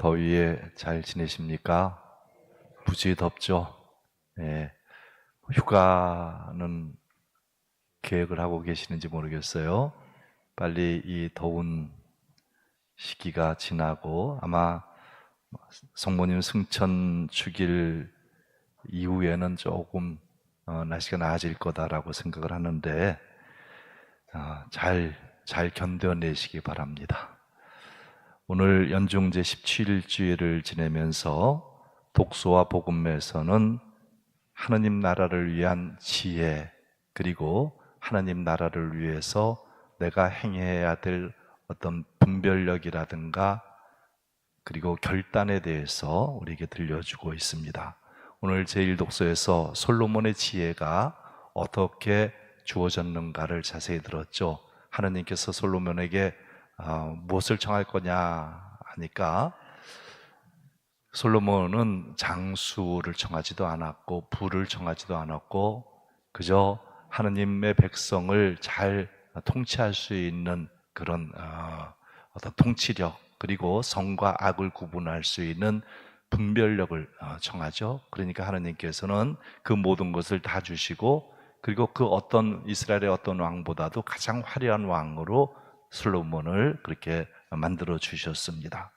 더위에 잘 지내십니까? 무지 덥죠? 예. 휴가는 계획을 하고 계시는지 모르겠어요. 빨리 이 더운 시기가 지나고 아마 성모님 승천 축일 이후에는 조금 어, 날씨가 나아질 거다라고 생각을 하는데 어, 잘, 잘 견뎌내시기 바랍니다. 오늘 연중제 17일주일을 지내면서 독소와 복음에서는 하느님 나라를 위한 지혜 그리고 하느님 나라를 위해서 내가 행해야 될 어떤 분별력이라든가 그리고 결단에 대해서 우리에게 들려주고 있습니다. 오늘 제1독서에서 솔로몬의 지혜가 어떻게 주어졌는가를 자세히 들었죠. 하느님께서 솔로몬에게 어, 무엇을 청할 거냐 하니까 솔로몬은 장수를 청하지도 않았고 부를 청하지도 않았고 그저 하느님의 백성을 잘 통치할 수 있는 그런 어, 어떤 통치력 그리고 성과 악을 구분할 수 있는 분별력을 어, 청하죠. 그러니까 하느님께서는 그 모든 것을 다 주시고 그리고 그 어떤 이스라엘의 어떤 왕보다도 가장 화려한 왕으로 솔로몬을 그렇게 만들어 주셨습니다.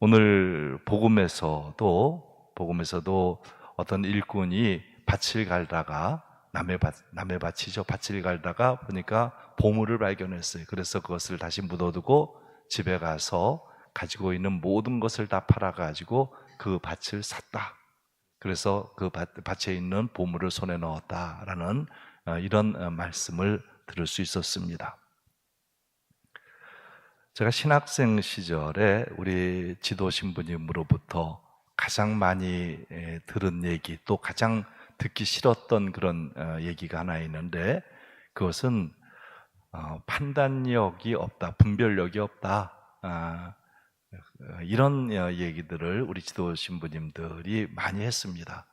오늘 복음에서도 복음에서도 어떤 일꾼이 밭을 갈다가 남의 밭 남의 밭이죠 밭을 갈다가 보니까 보물을 발견했어요. 그래서 그것을 다시 묻어두고 집에 가서 가지고 있는 모든 것을 다 팔아 가지고 그 밭을 샀다. 그래서 그 밭, 밭에 있는 보물을 손에 넣었다라는 어, 이런 어, 말씀을 들을 수 있었습니다. 제가 신학생 시절에 우리 지도 신부님으로부터 가장 많이 들은 얘기 또 가장 듣기 싫었던 그런 어, 얘기가 하나 있는데 그것은 어, 판단력이 없다, 분별력이 없다. 아, 어, 이런 얘기들을 우리 지도 신부님들이 많이 했습니다.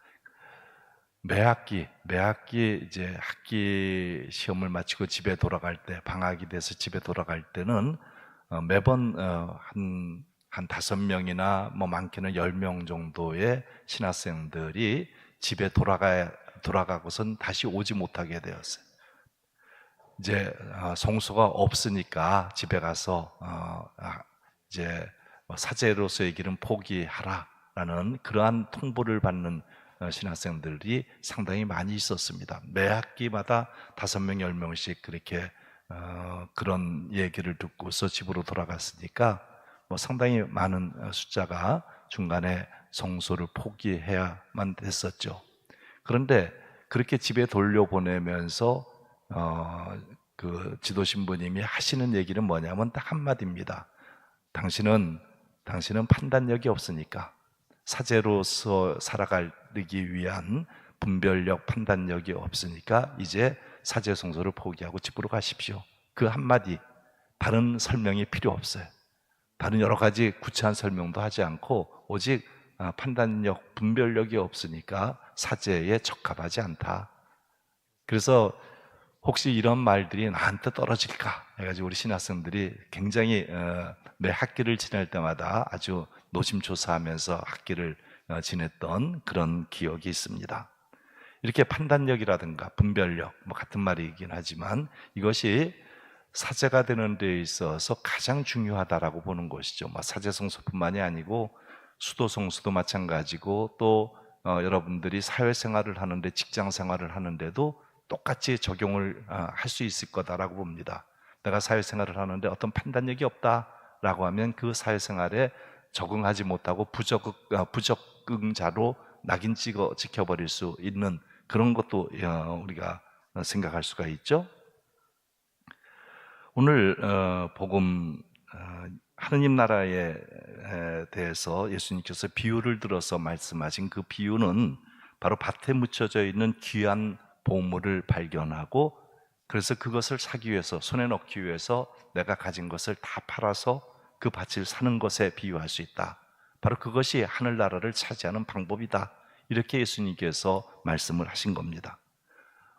매 학기, 매 학기 이제 학기 시험을 마치고 집에 돌아갈 때, 방학이 돼서 집에 돌아갈 때는 어, 매번 어, 한, 한 다섯 명이나 뭐 많게는 열 명 정도의 신학생들이 집에 돌아가, 돌아가고선 다시 오지 못하게 되었어요. 이제 어, 성소가 없으니까 집에 가서 아, 이제 뭐 사제로서의 길은 포기하라라는 그러한 통보를 받는 신학생들이 상당히 많이 있었습니다. 매 학기마다 다섯 명, 열 명씩 그렇게 어, 그런 얘기를 듣고서 집으로 돌아갔으니까 뭐 상당히 많은 숫자가 중간에 성소를 포기해야만 됐었죠. 그런데 그렇게 집에 돌려보내면서 어, 그 지도 신부님이 하시는 얘기는 뭐냐면 딱 한마디입니다. 당신은 당신은 판단력이 없으니까 사제로서 살아가기 위한 분별력, 판단력이 없으니까 이제 사제 성소를 포기하고 집으로 가십시오. 그 한마디 다른 설명이 필요 없어요. 다른 여러 가지 구체한 설명도 하지 않고 오직 아, 판단력, 분별력이 없으니까 사제에 적합하지 않다. 그래서 혹시 이런 말들이 나한테 떨어질까 해가지고 우리 신학생들이 굉장히 어, 매 학기를 지낼 때마다 아주 노심초사하면서 학기를 어, 지냈던 그런 기억이 있습니다. 이렇게 판단력이라든가 분별력, 뭐 같은 말이긴 하지만 이것이 사제가 되는 데 있어서 가장 중요하다라고 보는 것이죠. 뭐 사제 성소뿐만이 아니고 수도 성수도 마찬가지고 또 어, 여러분들이 사회생활을 하는데 직장 생활을 하는데도 똑같이 적용을 어, 할수 있을 거다라고 봅니다. 내가 사회생활을 하는데 어떤 판단력이 없다라고 하면 그 사회생활에 적응하지 못하고 부적, 어, 부적응자로 낙인 찍어 지켜버릴 수 있는 그런 것도 어, 우리가 생각할 수가 있죠. 오늘 어, 복음 어, 하느님 나라에 대해서 예수님께서 비유를 들어서 말씀하신 그 비유는 바로 밭에 묻혀져 있는 귀한 보물을 발견하고 그래서 그것을 사기 위해서 손에 넣기 위해서 내가 가진 것을 다 팔아서 그 밭을 사는 것에 비유할 수 있다. 바로 그것이 하늘나라를 차지하는 방법이다. 이렇게 예수님께서 말씀을 하신 겁니다.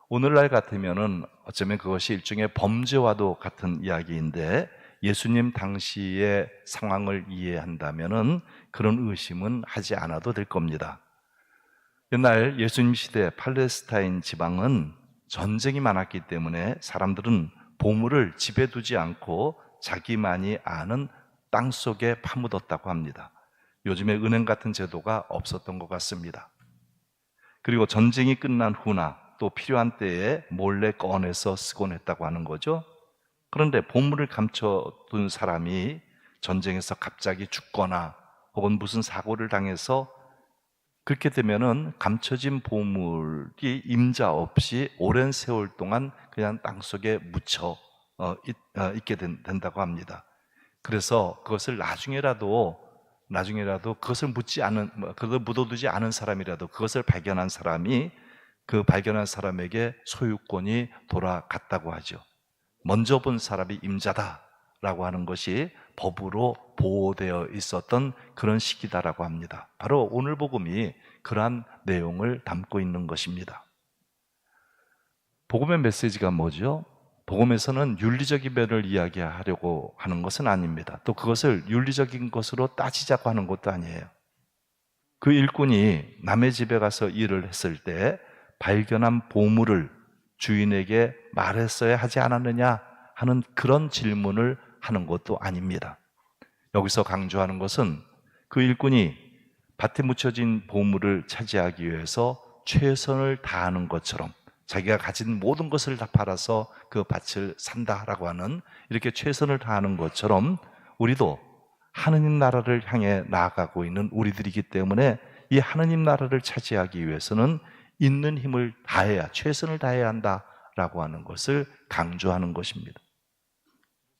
오늘날 같으면은 어쩌면 그것이 일종의 범죄와도 같은 이야기인데 예수님 당시의 상황을 이해한다면은 그런 의심은 하지 않아도 될 겁니다. 옛날 예수님 시대 팔레스타인 지방은 전쟁이 많았기 때문에 사람들은 보물을 집에 두지 않고 자기만이 아는 땅 속에 파묻었다고 합니다. 요즘에 은행 같은 제도가 없었던 것 같습니다. 그리고 전쟁이 끝난 후나 또 필요한 때에 몰래 꺼내서 쓰곤 했다고 하는 거죠. 그런데 보물을 감춰둔 사람이 전쟁에서 갑자기 죽거나 혹은 무슨 사고를 당해서 그렇게 되면은 감춰진 보물이 임자 없이 오랜 세월 동안 그냥 땅 속에 묻혀 어, 있, 게 된다고 합니다. 그래서 그것을 나중에라도 나중에라도 그것을 묻지 않은 뭐, 그것을 묻어두지 않은 사람이라도 그것을 발견한 사람이 그 발견한 사람에게 소유권이 돌아갔다고 하죠. 먼저 본 사람이 임자다라고 하는 것이 법으로 보호되어 있었던 그런 시기다라고 합니다. 바로 오늘 복음이 그러한 내용을 담고 있는 것입니다. 복음의 메시지가 뭐죠? 복음에서는 윤리적인 면을 이야기하려고 하는 것은 아닙니다. 또 그것을 윤리적인 것으로 따지자고 하는 것도 아니에요. 그 일꾼이 남의 집에 가서 일을 했을 때 발견한 보물을 주인에게 말했어야 하지 않았느냐 하는 그런 질문을 하는 것도 아닙니다. 여기서 강조하는 것은 그 일꾼이 밭에 묻혀진 보물을 차지하기 위해서 최선을 다하는 것처럼 자기가 가진 모든 것을 다 팔아서 그 밭을 산다라고 하는 이렇게 최선을 다하는 것처럼 우리도 하느님 나라를 향해 나아가고 있는 우리들이기 때문에 이 하느님 나라를 차지하기 위해서는 있는 힘을 다해야 최선을 다해야 한다라고 하는 것을 강조하는 것입니다.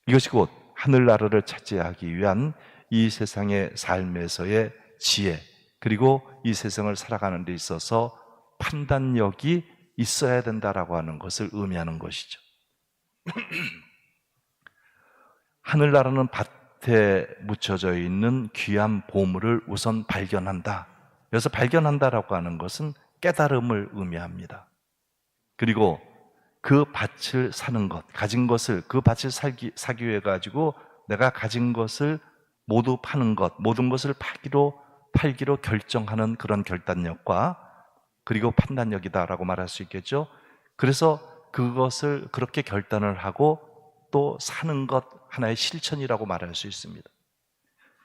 이것이 곧 하늘 나라를 차지하기 위한 이 세상의 삶에서의 지혜 그리고 이 세상을 살아가는 데 있어서 판단력이 있어야 된다라고 하는 것을 의미하는 것이죠. 하늘나라는 밭에 묻혀져 있는 귀한 보물을 우선 발견한다. 여기서 발견한다라고 하는 것은 깨달음을 의미합니다. 그리고 그 밭을 사는 것, 가진 것을 그 밭을 사기, 사기 위해 가지고 내가 가진 것을 모두 파는 것, 모든 것을 팔기로 팔기로 결정하는 그런 결단력과 그리고 판단력이다라고 말할 수 있겠죠. 그래서 그것을 그렇게 결단을 하고 또 사는 것 하나의 실천이라고 말할 수 있습니다.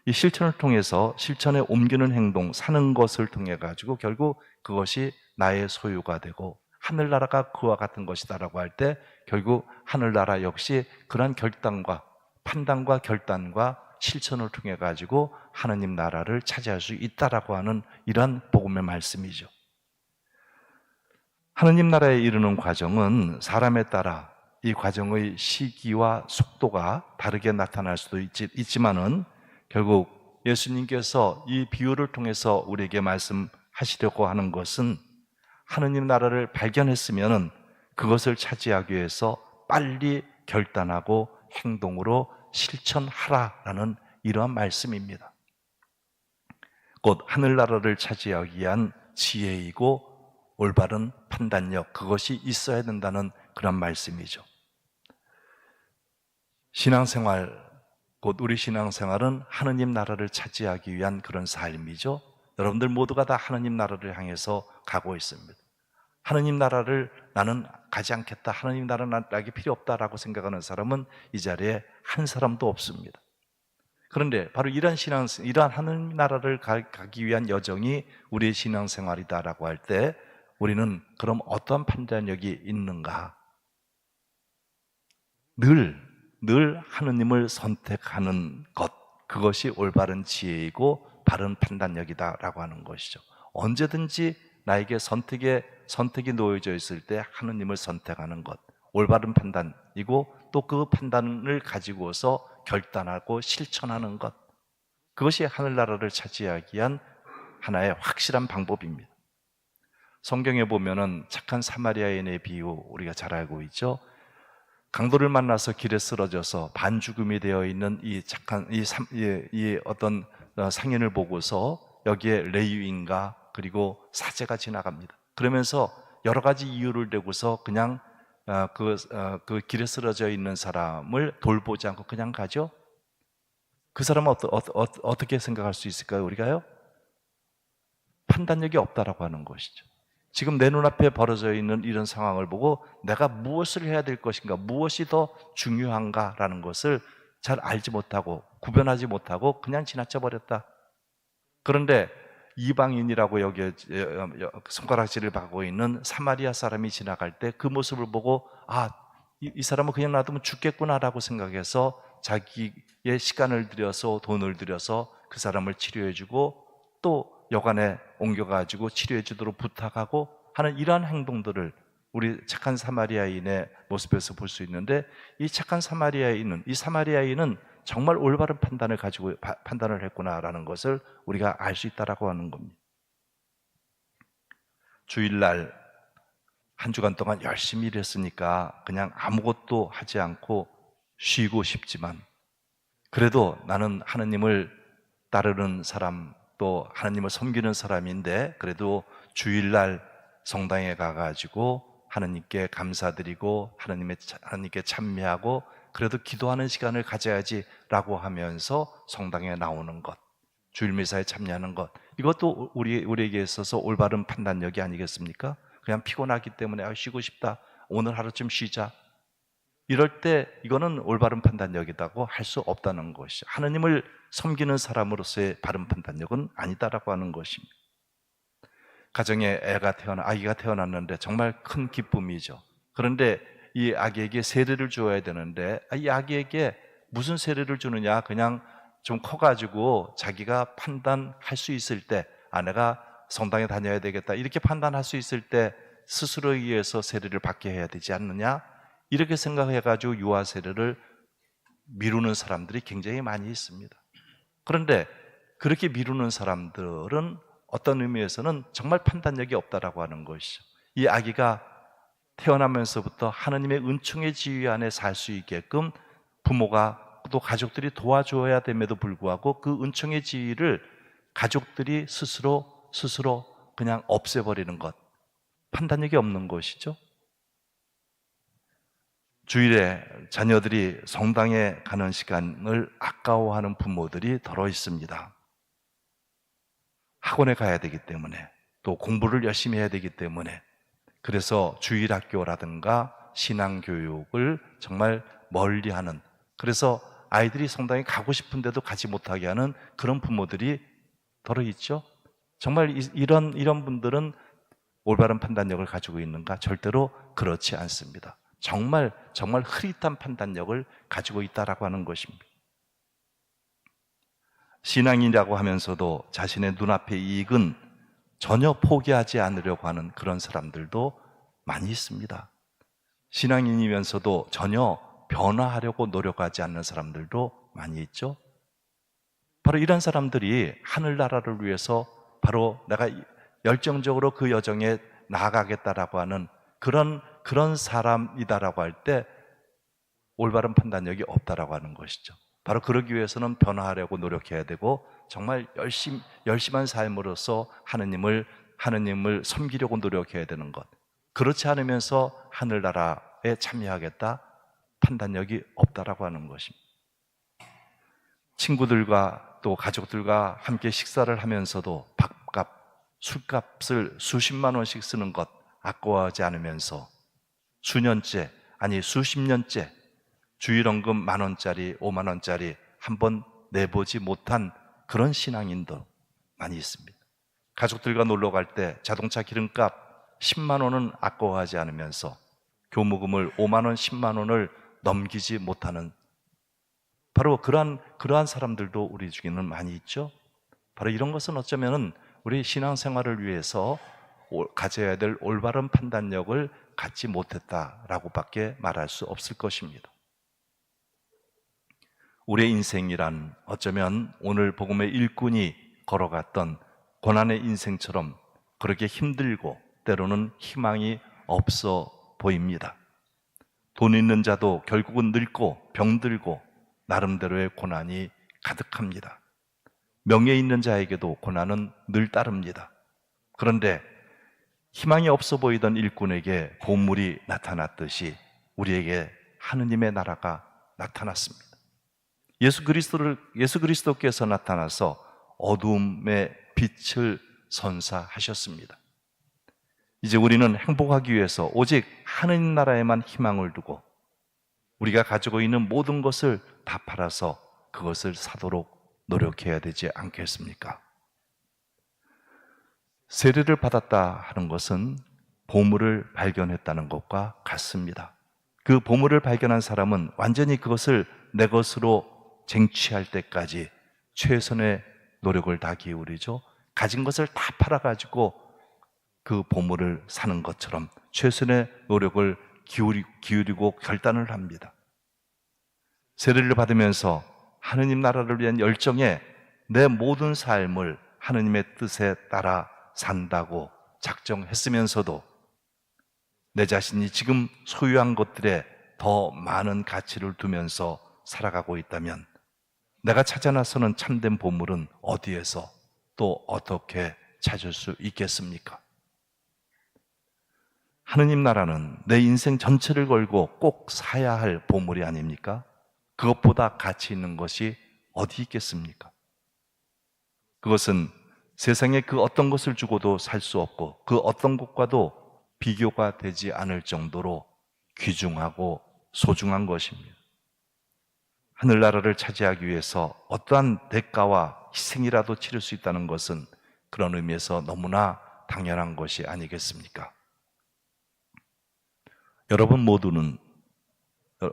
이 실천을 통해서 실천에 옮기는 행동, 사는 것을 통해 가지고 결국 그것이 나의 소유가 되고 하늘나라가 그와 같은 것이다라고 할 때 결국 하늘나라 역시 그러한 결단과 판단과 결단과 실천을 통해 가지고 하느님 나라를 차지할 수 있다라고 하는 이러한 복음의 말씀이죠. 하느님 나라에 이르는 과정은 사람에 따라 이 과정의 시기와 속도가 다르게 나타날 수도 있지, 있지만은 결국 예수님께서 이 비유를 통해서 우리에게 말씀하시려고 하는 것은 하느님 나라를 발견했으면은 그것을 차지하기 위해서 빨리 결단하고 행동으로 실천하라라는 이러한 말씀입니다. 곧 하늘나라를 차지하기 위한 지혜이고 올바른 판단력, 그것이 있어야 된다는 그런 말씀이죠. 신앙생활, 곧 우리 신앙생활은 하느님 나라를 차지하기 위한 그런 삶이죠. 여러분들 모두가 다 하느님 나라를 향해서 가고 있습니다. 하느님 나라를 나는 가지 않겠다. 하느님 나라는 나에게 필요 없다라고 생각하는 사람은 이 자리에 한 사람도 없습니다. 그런데 바로 이러한 신앙, 이러한 하느님 나라를 가기 위한 여정이 우리의 신앙생활이다라고 할 때 우리는 그럼 어떤 판단력이 있는가? 늘, 늘 하느님을 선택하는 것, 그것이 올바른 지혜이고 바른 판단력이다라고 하는 것이죠. 언제든지 나에게 선택에 선택이 놓여져 있을 때 하느님을 선택하는 것, 올바른 판단이고 또 그 판단을 가지고서 결단하고 실천하는 것. 그것이 하늘나라를 차지하기 위한 하나의 확실한 방법입니다. 성경에 보면은 착한 사마리아인의 비유 우리가 잘 알고 있죠. 강도를 만나서 길에 쓰러져서 반죽음이 되어 있는 이 착한 이, 삼, 이, 이 어떤 어, 상인을 보고서 여기에 레위인가 그리고 사제가 지나갑니다. 그러면서 여러 가지 이유를 대고서 그냥 어, 그, 어, 그 길에 쓰러져 있는 사람을 돌보지 않고 그냥 가죠? 그 사람은 어떠, 어, 떻게 생각할 수 있을까요? 우리가요? 판단력이 없다라고 하는 것이죠. 지금 내 눈앞에 벌어져 있는 이런 상황을 보고 내가 무엇을 해야 될 것인가, 무엇이 더 중요한가라는 것을 잘 알지 못하고 구별하지 못하고 그냥 지나쳐 버렸다. 그런데 이방인이라고 여기 손가락질을 받고 있는 사마리아 사람이 지나갈 때 그 모습을 보고 아, 이, 이 사람은 그냥 놔두면 죽겠구나라고 생각해서 자기의 시간을 들여서 돈을 들여서 그 사람을 치료해주고 또 여관에 옮겨가지고 치료해 주도록 부탁하고 하는 이러한 행동들을 우리 착한 사마리아인의 모습에서 볼 수 있는데 이 착한 사마리아인은 이 사마리아인은 정말 올바른 판단을 가지고 파- 판단을 했구나라는 것을 우리가 알 수 있다라고 하는 겁니다. 주일날 한 주간 동안 열심히 일했으니까 그냥 아무것도 하지 않고 쉬고 싶지만 그래도 나는 하느님을 따르는 사람 또 하나님을 섬기는 사람인데 그래도 주일날 성당에 가가지고 하나님께 감사드리고 하나님의 하나님께 찬미하고 그래도 기도하는 시간을 가져야지라고 하면서 성당에 나오는 것, 주일 미사에 참여하는 것 이것도 우리 우리에게 있어서 올바른 판단력이 아니겠습니까? 그냥 피곤하기 때문에 아, 쉬고 싶다. 오늘 하루쯤 쉬자. 이럴 때 이거는 올바른 판단력이라고 할 수 없다는 것이죠. 하나님을 섬기는 사람으로서의 바른 판단력은 아니다라고 하는 것입니다. 가정에 애가 태어나 아기가 태어났는데 정말 큰 기쁨이죠. 그런데 이 아기에게 세례를 주어야 되는데 이 아기에게 무슨 세례를 주느냐 그냥 좀 커가지고 자기가 판단할 수 있을 때 아내가 성당에 다녀야 되겠다 이렇게 판단할 수 있을 때 스스로에 의해서 세례를 받게 해야 되지 않느냐 이렇게 생각해가지고 유아 세례를 미루는 사람들이 굉장히 많이 있습니다. 그런데 그렇게 미루는 사람들은 어떤 의미에서는 정말 판단력이 없다라고 하는 것이죠. 이 아기가 태어나면서부터 하나님의 은총의 지위 안에 살 수 있게끔 부모가 또 가족들이 도와줘야 됨에도 불구하고 그 은총의 지위를 가족들이 스스로 스스로 그냥 없애버리는 것 판단력이 없는 것이죠. 주일에 자녀들이 성당에 가는 시간을 아까워하는 부모들이 더러 있습니다. 학원에 가야 되기 때문에 또 공부를 열심히 해야 되기 때문에 그래서 주일 학교라든가 신앙 교육을 정말 멀리 하는 그래서 아이들이 성당에 가고 싶은데도 가지 못하게 하는 그런 부모들이 더러 있죠. 정말 이- 이런 이런 분들은 올바른 판단력을 가지고 있는가? 절대로 그렇지 않습니다. 정말 정말 흐릿한 판단력을 가지고 있다라고 하는 것입니다. 신앙이라고 하면서도 자신의 눈앞의 이익은 전혀 포기하지 않으려고 하는 그런 사람들도 많이 있습니다. 신앙인이면서도 전혀 변화하려고 노력하지 않는 사람들도 많이 있죠. 바로 이런 사람들이 하늘나라를 위해서 바로 내가 열정적으로 그 여정에 나아가겠다라고 하는 그런 그런 사람이다라고 할 때 올바른 판단력이 없다라고 하는 것이죠. 바로 그러기 위해서는 변화하려고 노력해야 되고 정말 열심 열심한 삶으로서 하느님을 하느님을 섬기려고 노력해야 되는 것. 그렇지 않으면서 하늘나라에 참여하겠다 판단력이 없다라고 하는 것입니다. 친구들과 또 가족들과 함께 식사를 하면서도 밥값, 술값을 수십만 원씩 쓰는 것 아까워하지 않으면서 수년째, 아니 수십 년째 주일원금 만 원짜리, 오만 원짜리 한 번 내보지 못한 그런 신앙인도 많이 있습니다. 가족들과 놀러 갈 때 자동차 기름값 10만 원은 아까워하지 않으면서 교무금을 5만 원, 10만 원을 넘기지 못하는 바로 그러한 그러한 사람들도 우리 중에는 많이 있죠. 바로 이런 것은 어쩌면은 우리 신앙생활을 위해서 올- 가져야 될 올바른 판단력을 갖지 못했다라고밖에 말할 수 없을 것입니다. 우리의 인생이란 어쩌면 오늘 복음의 일꾼이 걸어갔던 고난의 인생처럼 그렇게 힘들고 때로는 희망이 없어 보입니다. 돈 있는 자도 결국은 늙고 병들고 나름대로의 고난이 가득합니다. 명예 있는 자에게도 고난은 늘 따릅니다. 그런데 희망이 없어 보이던 일꾼에게 보물이 나타났듯이 우리에게 하느님의 나라가 나타났습니다. 예수 그리스도를 예수 그리스도께서 나타나서 어두움의 빛을 선사하셨습니다. 이제 우리는 행복하기 위해서 오직 하느님 나라에만 희망을 두고 우리가 가지고 있는 모든 것을 다 팔아서 그것을 사도록 노력해야 되지 않겠습니까? 세례를 받았다 하는 것은 보물을 발견했다는 것과 같습니다. 그 보물을 발견한 사람은 완전히 그것을 내 것으로 쟁취할 때까지 최선의 노력을 다 기울이죠. 가진 것을 다 팔아가지고 그 보물을 사는 것처럼 최선의 노력을 기울이, 기울이고 결단을 합니다. 세례를 받으면서 하느님 나라를 위한 열정에 내 모든 삶을 하느님의 뜻에 따라 산다고 작정했으면서도 내 자신이 지금 소유한 것들에 더 많은 가치를 두면서 살아가고 있다면 내가 찾아 나서는 참된 보물은 어디에서 또 어떻게 찾을 수 있겠습니까? 하느님 나라는 내 인생 전체를 걸고 꼭 사야 할 보물이 아닙니까? 그것보다 가치 있는 것이 어디 있겠습니까? 그것은 세상에 그 어떤 것을 주고도 살 수 없고 그 어떤 것과도 비교가 되지 않을 정도로 귀중하고 소중한 것입니다. 하늘나라를 차지하기 위해서 어떠한 대가와 희생이라도 치를 수 있다는 것은 그런 의미에서 너무나 당연한 것이 아니겠습니까? 여러분 모두는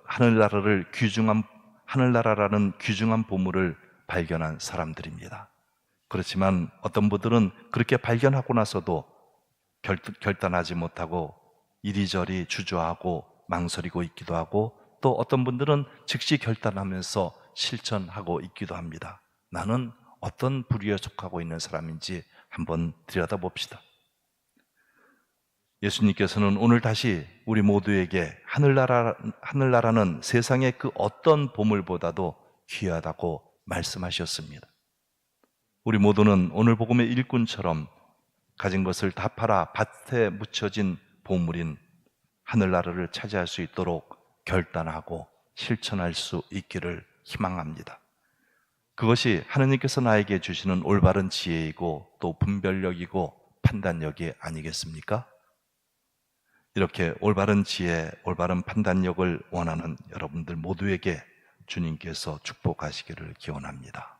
하늘나라를 귀중한 하늘나라라는 귀중한 보물을 발견한 사람들입니다. 그렇지만 어떤 분들은 그렇게 발견하고 나서도 결, 결단하지 못하고 이리저리 주저하고 망설이고 있기도 하고 또 어떤 분들은 즉시 결단하면서 실천하고 있기도 합니다. 나는 어떤 부류에 속하고 있는 사람인지 한번 들여다봅시다. 예수님께서는 오늘 다시 우리 모두에게 하늘나라, 하늘나라는 세상의 그 어떤 보물보다도 귀하다고 말씀하셨습니다. 우리 모두는 오늘 복음의 일꾼처럼 가진 것을 다 팔아 밭에 묻혀진 보물인 하늘나라를 차지할 수 있도록 결단하고 실천할 수 있기를 희망합니다. 그것이 하느님께서 나에게 주시는 올바른 지혜이고 또 분별력이고 판단력이 아니겠습니까? 이렇게 올바른 지혜, 올바른 판단력을 원하는 여러분들 모두에게 주님께서 축복하시기를 기원합니다.